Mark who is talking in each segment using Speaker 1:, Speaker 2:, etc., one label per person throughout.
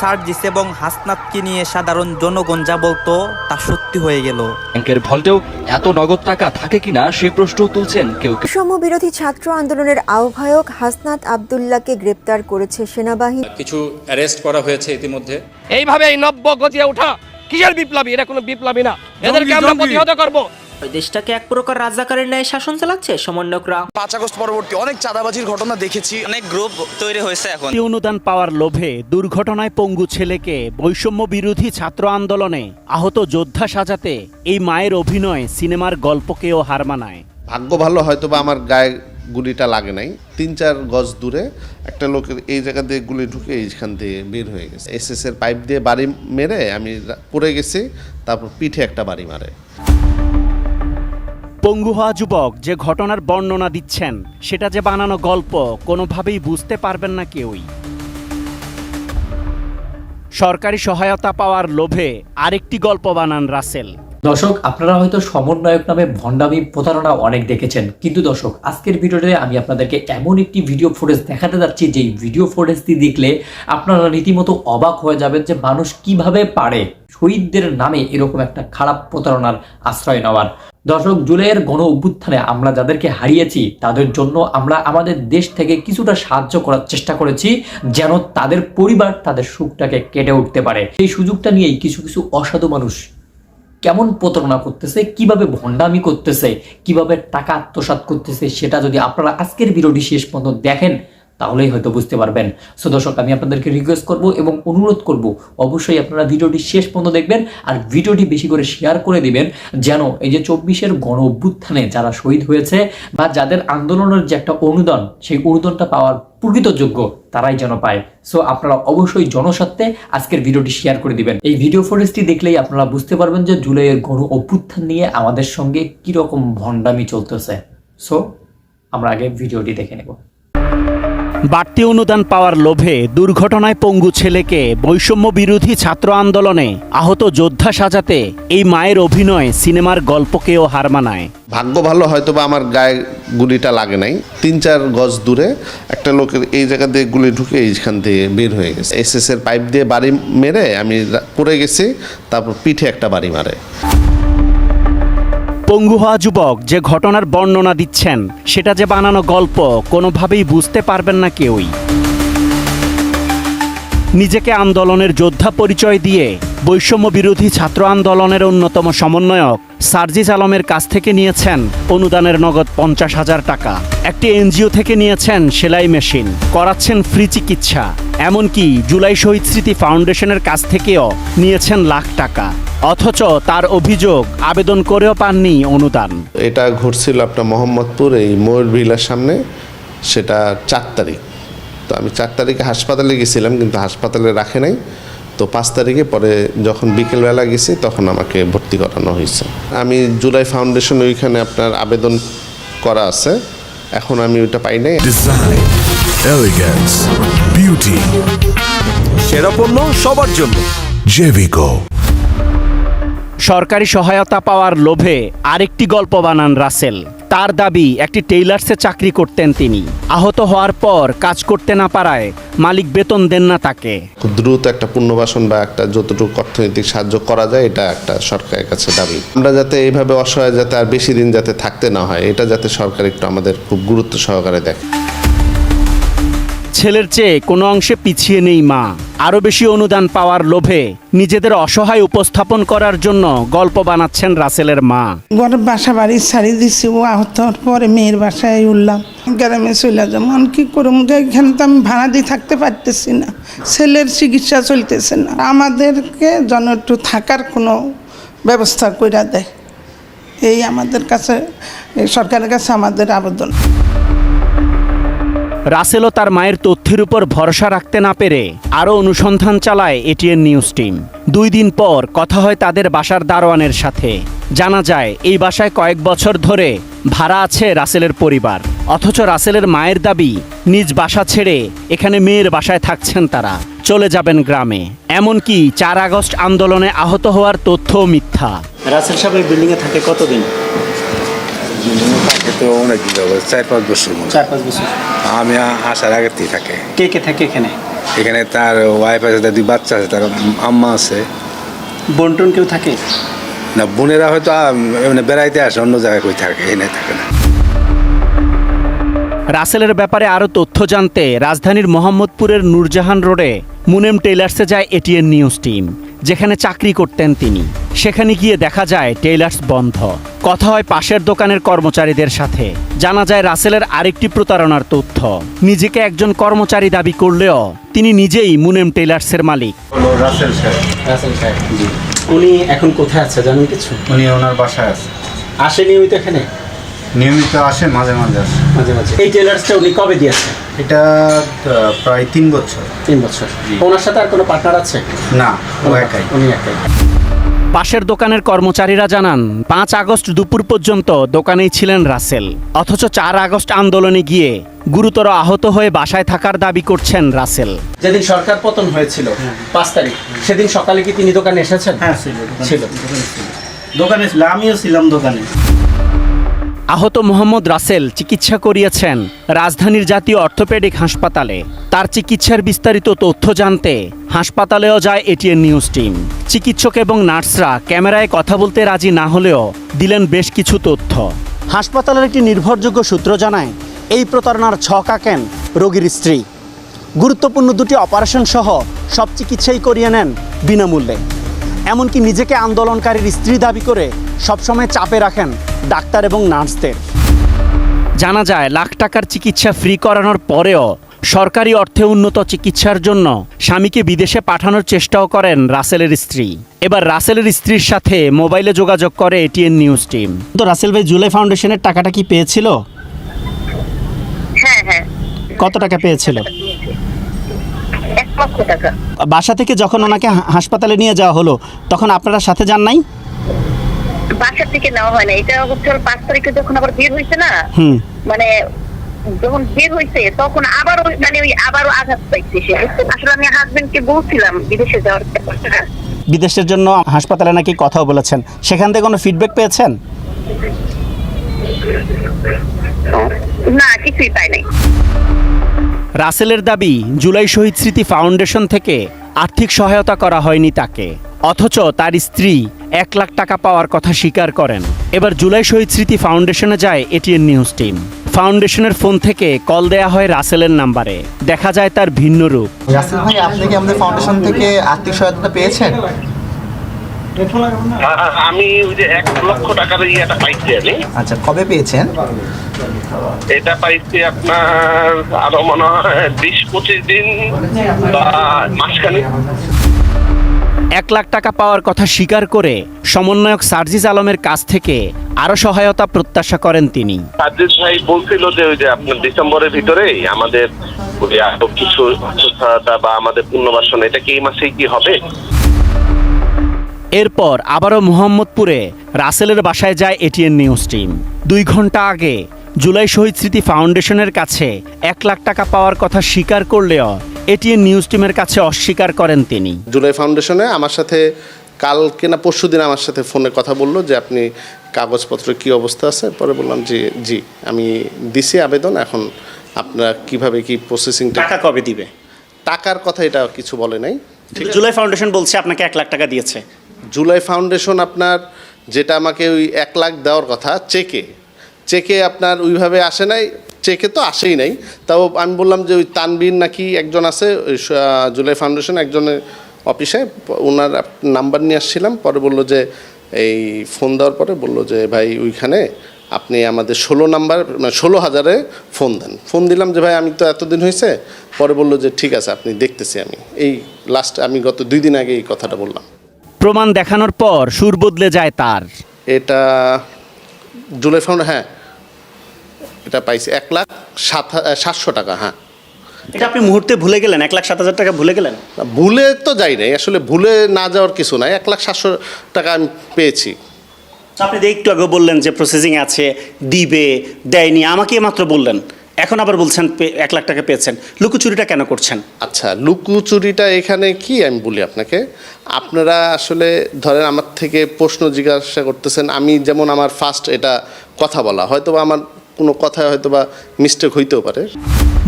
Speaker 1: সার্জিস এবং হাসনাতকে নিয়ে সাধারণ জনগণ যা বলতো তা সত্যি হয়ে গেল।
Speaker 2: ব্যাংকের ভল্টেও এত নগদ টাকা থাকে কিনা সে প্রশ্ন তুলছেন কেউ কেউ।
Speaker 3: বৈষম্য ছাত্র আন্দোলনের আহ্বায়ক হাসনাত আবদুল্লাহকে গ্রেপ্তার করেছে সেনাবাহিনী।
Speaker 4: কিছু অ্যারেস্ট করা হয়েছে ইতিমধ্যে।
Speaker 5: এইভাবে এই নব্য গতিয়ে ওঠা কিসের বিপ্লবী? এটা কোনো বিপ্লবী না। এদেরকে আমরা প্রতিহত করব।
Speaker 6: দেশটাকে এক প্রকার রাজাকারের ন্যায় শাসন চালাচ্ছে সমন্বয়করা।
Speaker 7: পাঁচ আগস্ট পরবর্তী অনেক চাঁদাবাজির ঘটনা দেখেছি।
Speaker 1: অনেক গ্রুপ তৈরি হয়েছে এখন।
Speaker 8: অনুদান পাওয়ার লোভে দুর্ঘটনায় পঙ্গু ছেলেকে বৈষম্য বিরোধী ছাত্র আন্দোলনে আহত যোদ্ধা সাজাতে এই মায়ের অভিনয় সিনেমার গল্পকেও হার মানায়।
Speaker 9: ভাগ্য ভালো হয়তো বা আমার গায়ে গুলিটা লাগে নাই। তিন চার গজ দূরে একটা লোকের এই জায়গা দিয়ে গুলি ঢুকে এইখান দিয়ে বের হয়ে গেছে। এস এর পাইপ দিয়ে বাড়ি মেরে আমি পড়ে গেছি তারপর পিঠে একটা বাড়ি মারে।
Speaker 8: পঙ্গু হওয়া যুবক যে ঘটনার বর্ণনা দিচ্ছেন, সেটা যে বানানো গল্প, কোনোভাবেই বুঝতে পারবেন না কেউই। সরকারি সহায়তা পাওয়ার লোভে আরেকটি গল্প বানান রাসেল।
Speaker 10: দর্শক, আপনারা হয়তো সমন্বয়ক নামে ভণ্ডামি প্রতারণা অনেক দেখেছেন। কিন্তু দর্শক, আজকের ভিডিওতে আমি আপনাদেরকে এমন একটি ভিডিও ফুটেজ দেখাতে যাচ্ছি, যেই ভিডিও ফুটেজটি দেখলে আপনারা রীতিমতো অবাক হয়ে যাবেন যে মানুষ কীভাবে পারে শহীদদের নামে এরকম একটা খারাপ প্রতারণার আশ্রয় নেওয়ার। দর্শক, জুলাইয়ের গণ অভ্যুত্থানে আমরা যাদেরকে হারিয়েছি, তাদের জন্য আমরা আমাদের দেশ থেকে কিছুটা সাহায্য করার চেষ্টা করেছি, যেন তাদের পরিবার তাদের সুখটাকে কেটে উঠতে পারে। এই সুযোগটা নিয়েই কিছু কিছু অসাধু মানুষ কেমন প্রতারণা করতেছে, কীভাবে ভণ্ডামি করতেছে, কীভাবে টাকা আত্মসাৎ করতেছে, সেটা যদি আপনারা আজকের ভিডিওটি শেষ পর্যন্ত দেখেন তাহলেই হয়তো বুঝতে পারবেন। সো দর্শক, আমি আপনাদেরকে রিকোয়েস্ট করব এবং অনুরোধ করব, অবশ্যই আপনারা ভিডিওটি শেষ পর্যন্ত দেখবেন আর ভিডিওটি বেশি করে শেয়ার করে দিবেন যেন এই যে চব্বিশের গণ অভ্যুত্থানে যারা শহীদ হয়েছে বা যাদের আন্দোলনের যে একটা অনুদান, সেই অনুদানটা পাওয়ার প্রকৃত যোগ্য তারাই যেন পায়। সো আপনারা অবশ্যই জনস্বার্থে আজকের ভিডিওটি শেয়ার করে দিবেন। এই ভিডিও ফুটেজটি দেখলেই আপনারা বুঝতে পারবেন যে জুলাইয়ের গণ অভ্যুত্থান নিয়ে আমাদের সঙ্গে কীরকম ভণ্ডামি চলতেছে। সো আমরা আগে ভিডিওটি দেখে নেব।
Speaker 8: বাড়তি অনুদান পাওয়ার লোভে দুর্ঘটনায় পঙ্গু ছেলেকে বৈষম্য বিরোধী ছাত্র আন্দোলনে আহত যোদ্ধা সাজাতে এই মায়ের অভিনয় সিনেমার গল্পকেও হার মানায়।
Speaker 9: ভাগ্য ভালো হয়তো বা আমার গায়ে গুলিটা লাগে নাই। তিন চার গজ দূরে একটা লোকের এই জায়গা দিয়ে গুলি ঢুকে এইখান দিয়ে বের হয়ে গেছে। এসএস এর পাইপ দিয়ে বাড়ি মেরে আমি পড়ে গেছি, তারপর পিঠে একটা বাড়ি মারে।
Speaker 8: পঙ্গু হওয়া যুবক যে ঘটনার বর্ণনা দিচ্ছেন, সেটা যে বানানো গল্প, কোনোভাবেই বুঝতে পারবেন না কেউই। নিজেকে আন্দোলনের যোদ্ধা পরিচয় দিয়ে বৈষম্য বিরোধী ছাত্র আন্দোলনের অন্যতম সমন্বয়ক সার্জিস আলমের কাছ থেকে নিয়েছেন অনুদানের নগদ পঞ্চাশ হাজার টাকা। একটি এনজিও থেকে নিয়েছেন সেলাই মেশিন, করাচ্ছেন ফ্রি চিকিৎসা, এমনকি জুলাই শহীদ স্মৃতি ফাউন্ডেশনের কাছ থেকেও নিয়েছেন লাখ টাকা। অথচ তার অভিযোগ, আবেদন করেও পাননি অনুদান।
Speaker 9: এটা ঘটছিল আপনার মোহাম্মদপুর, এই ময়ূর ভিলার সামনে, সেটা চার তারিখ। তো আমি চার তারিখে হাসপাতালে গেছিলাম, কিন্তু হাসপাতালে রাখে নাই। তো পাঁচ তারিখে পরে যখন বিকেলবেলা গেছি তখন আমাকে ভর্তি করানো হয়েছে। আমি জুলাই ফাউন্ডেশন ওইখানে আপনার আবেদন করা আছে। এখন আমি ওইটা পাই নাই।
Speaker 11: ডিজাইন এলিগেন্স বিউটি
Speaker 7: সেরা পণ্য সবার জন্য।
Speaker 11: জেভিকো
Speaker 8: সরকারি সহায়তা পাওয়ার লোভে আরেকটি গল্প বানান রাসেল। তার দাবি, একটি টেইলার্সে চাকরি করতেন তিনি। আহত হওয়ার পর কাজ করতে না পারায় মালিক বেতন দেন না তাকে।
Speaker 9: খুব দ্রুত একটা পুনর্বাসন বা একটা যতটুকু অর্থনৈতিক সাহায্য করা যায়, এটা একটা সরকারের কাছে দাবি। আমরা যাতে এইভাবে অসহায় যাতে আর বেশি দিন যাতে থাকতে না হয়, এটা যাতে সরকার একটু আমাদের খুব গুরুত্ব সহকারে দেখে।
Speaker 8: ছেলের চেয়ে কোনো অংশে পিছিয়ে নেই মা। আরও বেশি অনুদান পাওয়ার লোভে নিজেদের অসহায় উপস্থাপন করার জন্য গল্প বানাচ্ছেন রাসেলের মা।
Speaker 12: ঘরের বাসা বাড়ি ছাড়ি দিছি, ও আহত পরে মেয়ের বাসায় উঠলাম। গ্রামে চলে যেমন কি করুম এখানে তো আমি ভাড়া দিয়ে থাকতে পারতেছি না। ছেলের চিকিৎসা চলতেছে না। আমাদেরকে যেন একটু থাকার কোনো ব্যবস্থা করে দেয়। এই আমাদের কাছে সরকারের কাছে আমাদের আবেদন।
Speaker 8: রাসেলও তার মায়ের তথ্যের উপর ভরসা রাখতে না পেরে আরও অনুসন্ধান চালায় এটিএন নিউজ টিম। দুই দিন পর কথা হয় তাদের বাসার দারোয়ানের সাথে। জানা যায়, এই বাসায় কয়েক বছর ধরে ভাড়া আছে রাসেলের পরিবার। অথচ রাসেলের মায়ের দাবি, নিজ বাসা ছেড়ে এখানে মেয়ের বাসায় থাকছেন তারা। চলে যাবেন গ্রামে। এমনকি চার আগস্ট আন্দোলনে আহত হওয়ার তথ্যও মিথ্যা।
Speaker 6: রাসেল সাহেব এই বিল্ডিং এ থাকে কতদিন?
Speaker 4: অনেক দিন যাব চার পাঁচ বছর
Speaker 6: চার পাঁচ বছর।
Speaker 4: আমি আসার আগের থেকে থাকে।
Speaker 6: কে কে থাকে এখানে?
Speaker 13: এখানে তার ওয়াইফ আছে তার দুই বাচ্চা আছে তার আম্মা আছে।
Speaker 8: বন্টন কেউ থাকে?
Speaker 13: না বোনেরা হয়তো আম, বেড়াইতে আসে অন্য জায়গায় কই থাকে এখানে থাকে না।
Speaker 8: রাসেলের ব্যাপারে আরও তথ্য জানতে রাজধানীর মোহাম্মদপুরের নূরজাহান রোডে মুনেম টেইলার্সে যায় এটিএন নিউজ টিম। যেখানে চাকরি করতেন তিনি। সেখানে গিয়ে দেখা যায় টেইলার্স বন্ধ। কথা হয় পাশের দোকানের কর্মচারীদের সাথে। জানা যায় রাসেলের আরেকটি প্রতারণার তথ্য। নিজেকে একজন কর্মচারী দাবি করলেও তিনি নিজেই মুনেম টেইলার্সের মালিক।
Speaker 13: রাসেল সাহেব
Speaker 8: রাসেল সাহেব উনি এখন কোথায় আছে জানেন কিছু?
Speaker 13: উনি ওনার বাসায় আছে।
Speaker 8: আসে নিয়মিত এখানে?
Speaker 13: নিয়মিত আসে মাঝে মাঝে আসে।
Speaker 8: মাঝে মাঝে। এই টেইলার্সটা উনি কবে দিয়েছে
Speaker 13: এটা প্রায় তিন বছর।
Speaker 8: তিন বছর। ওনার সাথে আর কোনো পার্টনার আছে?
Speaker 13: না ও একাই।
Speaker 8: উনি একাই। পাশের দোকানের কর্মচারীরা জানান পাঁচ আগস্ট দুপুর পর্যন্ত দোকানেই ছিলেন রাসেল। অথচ চার আগস্ট আন্দোলনে গিয়ে গুরুতর আহত হয়ে বাসায় থাকার দাবি করছেন রাসেল। যেদিন সরকার পতন হয়েছিল পাঁচ তারিখ সেদিন সকালে কি তিনি দোকানে এসেছেন?
Speaker 6: হ্যাঁ ছিল।
Speaker 8: ছিল।
Speaker 6: দোকানে ছিল। আমিও ছিলাম দোকানে।
Speaker 8: আহত মোহাম্মদ রাসেল চিকিৎসা করিয়েছেন রাজধানীর জাতীয় অর্থোপেডিক হাসপাতালে। তার চিকিৎসার বিস্তারিত তথ্য জানতে হাসপাতালেও যায় এটিএন নিউজ টিম। চিকিৎসক এবং নার্সরা ক্যামেরায় কথা বলতে রাজি না হলেও দিলেন বেশ কিছু তথ্য। হাসপাতালের একটি নির্ভরযোগ্য সূত্র জানায়, এই প্রতারণার ছক আঁকেন রোগীর স্ত্রী। গুরুত্বপূর্ণ দুটি অপারেশন সহ সব চিকিৎসাই করিয়ে নেন বিনামূল্যে। এমনকি নিজেকে আন্দোলনকারীর স্ত্রী দাবি করে সবসময় চাপে রাখেন ডাক্তার এবং নার্সদের। জানা যায় লাখ টাকার চিকিৎসা ফ্রি করানোর পরেও সরকারি অর্থে উন্নত চিকিৎসার জন্য স্বামীকে বিদেশে পাঠানোর চেষ্টাও করেন রাসেলের স্ত্রী। এবার রাসেলের স্ত্রীর সাথে মোবাইলে যোগাযোগ করে এটিএন নিউজ টিম। তো রাসেল ভাই জুলাই ফাউন্ডেশনের টাকাটা কি পেয়েছিল?
Speaker 14: হ্যাঁ হ্যাঁ।
Speaker 8: কত টাকা পেয়েছিল? বাসা থেকে যখন ওনাকে হাসপাতালে নিয়ে যাওয়া হলো তখন আপনারা সাথে যান নাই?
Speaker 14: বাসা থেকে নেওয়া হয় না। এটা হচ্ছে পাঁচ তারিখে যখন আবার বের হয়েছে না
Speaker 8: হুম।
Speaker 14: মানে যখন বের হয়েছে তখন আবারও মানে ওই আবারও আঘাত পাইছে সে। আসলে আমি হাজবেন্ডকে বলছিলাম বিদেশে যাওয়ার ব্যাপারটা।
Speaker 8: বিদেশের জন্য হাসপাতালে নাকি কথাও বলেছেন। সেখান থেকে কোনো ফিডব্যাক পেয়েছেন?
Speaker 14: না কিছুই পাই নাই।
Speaker 8: রাসেলের দাবি জুলাই শহীদ স্মৃতি ফাউন্ডেশন থেকে আর্থিক সহায়তা করা হয়নি তাকে। অথচ তার স্ত্রী এক লাখ টাকা পাওয়ার কথা স্বীকার করেন। এবার জুলাই শহীদ স্মৃতি ফাউন্ডেশনে যায় এটিএন নিউজ টিম। ফাউন্ডেশনের ফোন থেকে কল দেয়া হয় রাসেলের নাম্বারে। দেখা যায় তার ভিন্ন রূপ।
Speaker 6: রাসেল ভাই আপনি কি আমাদের ফাউন্ডেশন থেকে আর্থিক সহায়তা পেয়েছেন?
Speaker 5: আমি ওই যে এক লক্ষ টাকার ইয়েটা পাইছি আমি।
Speaker 6: আচ্ছা কবে পেয়েছেন?
Speaker 5: এটা পাইছি আপনার আরও মনে হয় বিশ পঁচিশ দিন বা মাসখানেক।
Speaker 8: এক লাখ টাকা পাওয়ার কথা স্বীকার করে সমন্বয়ক সার্জিস আলমের কাছ থেকে আরও সহায়তা প্রত্যাশা করেন তিনি।
Speaker 5: সাজিদ ভাই বলছিল যে ওই যে আপনার ডিসেম্বরের ভিতরেই আমাদের কিছু সহায়তা বা আমাদের পুনর্বাসন এটা কি এই মাসেই কি হবে?
Speaker 8: এরপর আবারও মোহাম্মদপুরে রাসেলের বাসায় যায় এটিএন নিউজ টিম। দুই ঘণ্টা আগে জুলাই শহীদ স্মৃতি ফাউন্ডেশনের কাছে এক লাখ টাকা পাওয়ার কথা স্বীকার করলেও এটিএন নিউজ টিমের কাছে অস্বীকার করেন তিনি।
Speaker 9: জুলাই ফাউন্ডেশনে আমার সাথে কালকে না পরশু দিন আমার সাথে ফোনে কথা বলল যে আপনি কাগজপত্র কি অবস্থা আছে? পরে বললাম যে জি আমি দিছি আবেদন এখন আপনারা কীভাবে কি প্রসেসিং
Speaker 8: টাকা কবে দিবে?
Speaker 9: টাকার কথা এটা কিছু বলে নাই।
Speaker 8: জুলাই ফাউন্ডেশন বলছে আপনাকে এক লাখ টাকা দিয়েছে।
Speaker 9: জুলাই ফাউন্ডেশন আপনার যেটা আমাকে ওই এক লাখ দেওয়ার কথা চেকে। চেকে আপনার ওইভাবে আসে নাই চেকে তো আসেই নাই। তাও আমি বললাম যে ওই তানবীর নাকি একজন আছে ওই জুলাই ফাউন্ডেশন একজনের অফিসে ওনার নাম্বার নিয়ে আসছিলাম পরে বলল যে এই ফোন দেওয়ার পরে বলল যে ভাই ওইখানে আপনি আমাদের ষোলো নাম্বার মানে ষোলো হাজারে ফোন দেন। ফোন দিলাম যে ভাই আমি তো এতদিন হয়েছে পরে বলল যে ঠিক আছে আপনি দেখতেছি আমি। এই লাস্ট আমি গত দুই দিন আগে এই কথাটা বললাম।
Speaker 8: প্রমাণ দেখানোর পর সুর বদলে যায় তার।
Speaker 9: এটা জুলাই ফাউন্ড হ্যাঁ এটা পাইছি এক লাখ সাত সাতশো টাকা হ্যাঁ।
Speaker 8: এটা আপনি মুহূর্তে ভুলে গেলেন? এক লাখ সাত হাজার টাকা ভুলে গেলেন?
Speaker 9: ভুলে তো যাই নাই আসলে ভুলে না যাওয়ার কিছু নাই। এক লাখ সাতশো টাকা আমি পেয়েছি।
Speaker 8: আপনি একটু আগে বললেন যে প্রসেসিং আছে দিবে দেয়নি আমাকে মাত্র বললেন। এখন আবার বলছেন এক লাখ টাকা পেয়েছেন। লুকোচুরিটা কেন করছেন?
Speaker 9: আচ্ছা লুকুচুরিটা এখানে কি আমি বলি আপনাকে? আপনারা আসলে ধরেন আমার থেকে প্রশ্ন জিজ্ঞাসা করতেছেন আমি যেমন আমার ফার্স্ট এটা কথা বলা হয়তো বা আমার কোনো কথায় হয়তো বা মিস্টেক হইতেও পারে।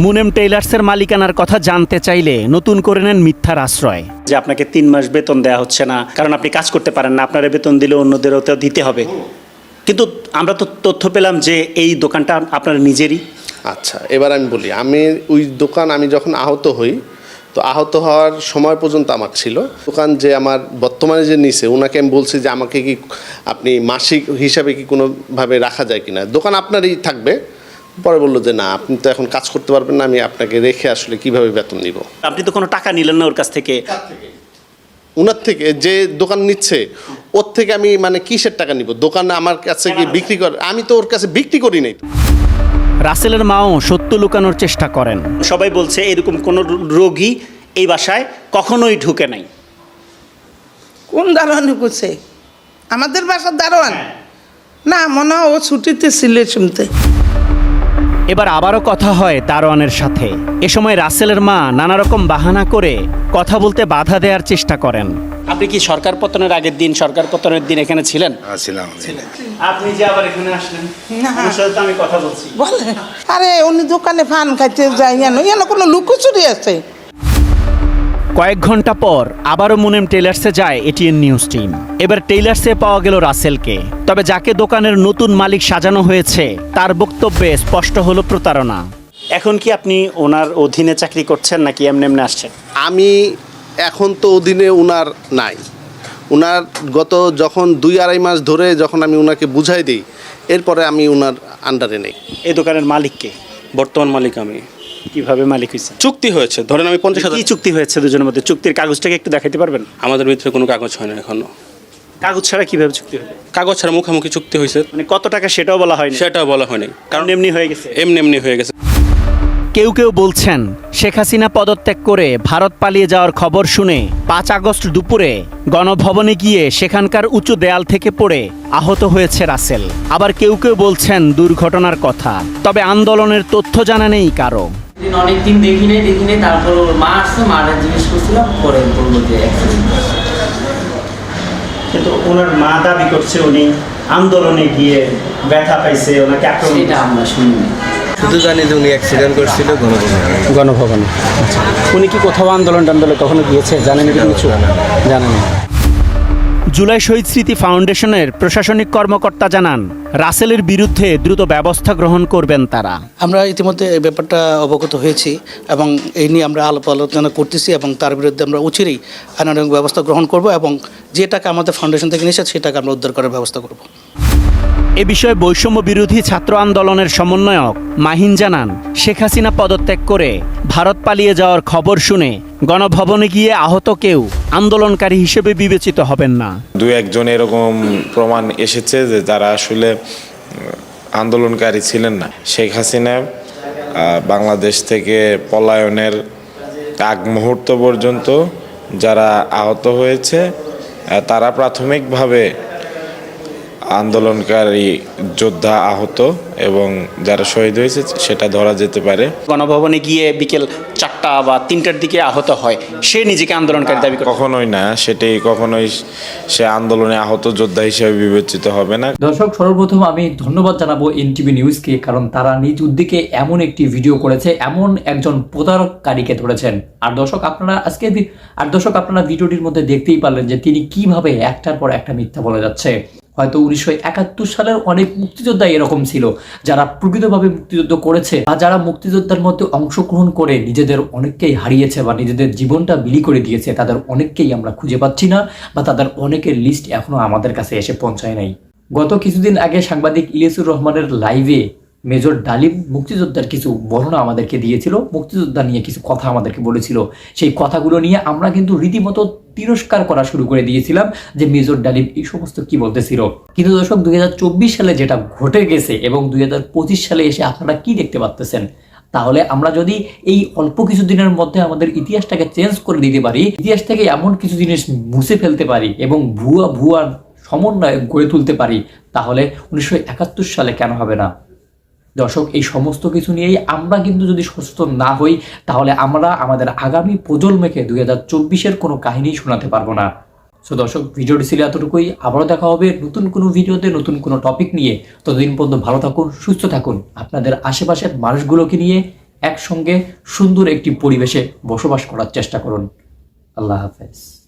Speaker 8: মুনেম টেইলার্সের মালিকানার কথা জানতে চাইলে নতুন করে নেন মিথ্যার আশ্রয়।
Speaker 15: যে আপনাকে তিন মাস বেতন দেওয়া হচ্ছে না কারণ আপনি কাজ করতে পারেন না আপনারা বেতন দিলে অন্যদেরও তো দিতে হবে। কিন্তু আমরা তো তথ্য পেলাম যে এই দোকানটা আপনার নিজেরই।
Speaker 9: আচ্ছা এবার আমি বলি আমি ওই দোকান আমি যখন আহত হই তো আহত হওয়ার সময় পর্যন্ত আমার ছিল। দোকান যে আমার বর্তমানে যে নিছে ওনাকে আমি বলছি যে আমাকে কি আপনি মাসিক হিসাবে কি কোনোভাবে রাখা যায় কিনা। দোকান আপনারই থাকবে। পরে বলল যে না আপনি তো এখন কাজ করতে পারবেন না আমি আপনাকে রেখে আসলে কীভাবে বেতন নিব।
Speaker 15: আপনি তো কোনো টাকা নিলেন না ওর কাছ থেকে।
Speaker 9: ওনার থেকে। যে দোকান নিচ্ছে ওর থেকে আমি মানে কিসের টাকা নিব? দোকানে আমার কাছে কি বিক্রি করে আমি তো ওর কাছে বিক্রি করি নাই।
Speaker 8: রাসেলের মাও সত্য লুকানোর চেষ্টা করেন।
Speaker 15: সবাই বলছে এরকম কোনো রোগী এই বাসায় কখনোই ঢুকে নাই।
Speaker 12: কোন দারোয়ান ঢুকেছে? আমাদের বাসার দারোয়ান? না মনে হয় ও ছুটিতে ছিল শুনতে।
Speaker 8: এবার আবারও কথা হয় দারোয়ানের সাথে। এ সময় রাসেলের মা নানা রকম বাহানা করে কথা বলতে বাধা দেওয়ার চেষ্টা করেন।
Speaker 15: আপনি কি সরকার পতনের আগের দিন সরকার পতনের দিন এখানে ছিলেন?
Speaker 13: ছিলাম
Speaker 15: আপনি যে আবার এখানে আসলেন আমি কথা বলছি।
Speaker 12: বলে আরে উনি দোকানে ফান খাইতে যাই জানো কোনো লুকোচুরি আছে?
Speaker 8: কয়েক ঘণ্টা পর আবারও মুনেম টেইলার্সে যায় এটিএন নিউজ টিম। এবার টেইলার্সে পাওয়া গেল রাসেলকে। তবে যাকে দোকানের নতুন মালিক সাজানো হয়েছে তার বক্তব্যে স্পষ্ট হলো প্রতারণা।
Speaker 15: এখন কি আপনি ওনার অধীনে চাকরি করছেন নাকি এমনি এমনি আসছেন?
Speaker 9: আমি এখন তো অধীনে ওনার নাই। ওনার গত যখন দুই আড়াই মাস ধরে যখন আমি ওনাকে বুঝাই দিই এরপরে আমি ওনার আন্ডারে নেই।
Speaker 15: এই দোকানের মালিককে
Speaker 4: বর্তমান মালিক আমি।
Speaker 15: কীভাবে মালিক হয়েছে?
Speaker 4: চুক্তি হয়েছে। ধরেন আমি পঞ্চাশ হাজার
Speaker 15: কি চুক্তি হয়েছে দুজনের মধ্যে? চুক্তির কাগজটাকে একটু দেখাইতে পারবেন?
Speaker 4: আমাদের ভিতরে কোনো কাগজ হয় না এখনও।
Speaker 15: কাগজ ছাড়া কীভাবে চুক্তি হবে?
Speaker 4: কাগজ ছাড়া মুখামুখি চুক্তি হয়েছে।
Speaker 15: মানে কত টাকা সেটাও বলা হয়নি।
Speaker 4: সেটাও বলা হয়নি।
Speaker 15: কারণ এমনি হয়ে গেছে।
Speaker 4: এমনি এমনি হয়ে গেছে।
Speaker 8: কেউ কেউ বলছেন শেখ হাসিনা পদত্যাগ করে ভারত পালিয়ে যাওয়ার খবর শুনে পাঁচ আগস্ট দুপুরে গণভবনে গিয়ে সেখানকার উঁচু দেয়াল থেকে পড়ে আহত হয়েছে রাসেল। আবার কেউ কেউ বলছেন দুর্ঘটনার কথা। তবে আন্দোলনের তথ্য জানা নেই কারও।
Speaker 6: দিন অনেকদিন দেখি নাই দেখি নাই তারপর ওর মা আসছে মারা জিজ্ঞেস করছিলাম পরে বলল যে
Speaker 15: কিন্তু ওনার মা দাবি করছে উনি আন্দোলনে গিয়ে ব্যথা পাইছে ওনাকে আক্রমণ
Speaker 6: সেটা আমরা শুনি
Speaker 13: শুধু জানি যে উনি অ্যাক্সিডেন্ট করছিল গণভবনে।
Speaker 15: গণভবনে। উনি কি কোথাও আন্দোলন টান্দোলন কখনো গিয়েছে? জানেন কিছু? জানেন না।
Speaker 8: জুলাই শহীদ স্মৃতি ফাউন্ডেশনের প্রশাসনিক কর্মকর্তা জানান, রাসেলের বিরুদ্ধে দ্রুত ব্যবস্থা গ্রহণ করবেন তারা।
Speaker 16: আমরা ইতিমধ্যে এই ব্যাপারটা অবগত হয়েছি এবং এই নিয়ে আমরা আলাপ আলোচনা করতেছি এবং তার বিরুদ্ধে আমরা উচিরেই আইনানুগ ব্যবস্থা গ্রহণ করব এবং যে টাকা আমাদের ফাউন্ডেশন থেকে নিয়েছে সেটাকে টাকা আমরা উদ্ধার করার ব্যবস্থা করব।
Speaker 8: এ বিষয়ে বৈষম্য বিরোধী ছাত্র আন্দোলনের সমন্বয়ক মাহিন জানান, শেখ হাসিনা পদত্যাগ করে ভারত পালিয়ে যাওয়ার খবর শুনে গণভবনে গিয়ে আহত কেউ আন্দোলনকারী হিসেবে বিবেচিত হবেন না।
Speaker 17: দু একজন এরকম প্রমাণ এসেছে যে যারা আসলে আন্দোলনকারী ছিলেন না। শেখ হাসিনা বাংলাদেশ থেকে পলায়নের আগ মুহূর্ত পর্যন্ত যারা আহত হয়েছে তারা প্রাথমিকভাবে আন্দোলনকারী যোদ্ধা আহত এবং যারা শহীদ হয়েছে সেটা ধরা যেতে পারে।
Speaker 15: গণভবনে গিয়ে বিকেল চারটা বা তিনটার দিকে আহত হয় সে নিজেকে আন্দোলনকারী দাবি
Speaker 17: কখনোই না সেটাই কখনোই সে আন্দোলনে আহত যোদ্ধা হিসেবে বিবেচিত হবে না।
Speaker 10: দর্শক সর্বপ্রথম আমি ধন্যবাদ জানাব এনটিভি নিউজকে কারণ তারা নিজ উদ্যোগে এমন একটি ভিডিও করেছে এমন একজন প্রতারককারীকে ধরেছেন। আর দর্শক আপনারা আজকে আর দর্শক আপনারা ভিডিওটির মধ্যে দেখতেই পারলেন যে তিনি কীভাবে একটার পর একটা মিথ্যা বলে যাচ্ছে। হয়তো উনিশশো একাত্তর সালের অনেক মুক্তিযোদ্ধা এরকম ছিল, যারা প্রকৃতভাবে মুক্তিযুদ্ধ করেছে বা যারা মুক্তিযোদ্ধার মধ্যে অংশগ্রহণ করে নিজেদের অনেককেই হারিয়েছে বা নিজেদের জীবনটা বিলি করে দিয়েছে, তাদের অনেককেই আমরা খুঁজে পাচ্ছি না বা তাদের অনেকের লিস্ট এখনও আমাদের কাছে এসে পৌঁছায় নাই। গত কিছুদিন আগে সাংবাদিক ইলিয়াসুর রহমানের লাইভে মেজর ডালিম মুক্তিযোদ্ধার কিছু বর্ণনা আমাদেরকে দিয়েছিল। মুক্তিযোদ্ধা নিয়ে কিছু কথা আমাদেরকে বলেছিল। সেই কথাগুলো নিয়ে আমরা কিন্তু রীতিমতো তিরস্কার করা শুরু করে দিয়েছিলাম যে মেজর ডালিম এই সমস্ত কি বলতেছিল। কিন্তু দর্শক, দুই সালে যেটা ঘটে গেছে এবং দুই হাজার পঁচিশ সালে এসে আপনারা কি দেখতে পাচ্তেছেন তাহলে আমরা যদি এই অল্প কিছু দিনের মধ্যে আমাদের ইতিহাসটাকে চেঞ্জ করে দিতে পারি ইতিহাস থেকে এমন কিছু জিনিস মুছে ফেলতে পারি এবং ভুয়া ভুয়া সমন্বয় গড়ে তুলতে পারি, তাহলে উনিশশো একাত্তর সালে কেন হবে না? দর্শক, এই সমস্ত কিছু নিয়েই আমরা কিন্তু যদি সচেতন না হই, তাহলে আমরা আমাদের আগামী প্রজন্মকে দুই হাজার চব্বিশের কোনো কাহিনী শোনাতে পারব না। সো দর্শক, ভিডিওটি ছিল এতটুকুই। আবারও দেখা হবে নতুন কোনো ভিডিওতে, নতুন কোনো টপিক নিয়ে। ততদিন পর্যন্ত ভালো থাকুন, সুস্থ থাকুন। আপনাদের আশেপাশের মানুষগুলোকে নিয়ে একসঙ্গে সুন্দর একটি পরিবেশে বসবাস করার চেষ্টা করুন। আল্লাহ হাফেজ।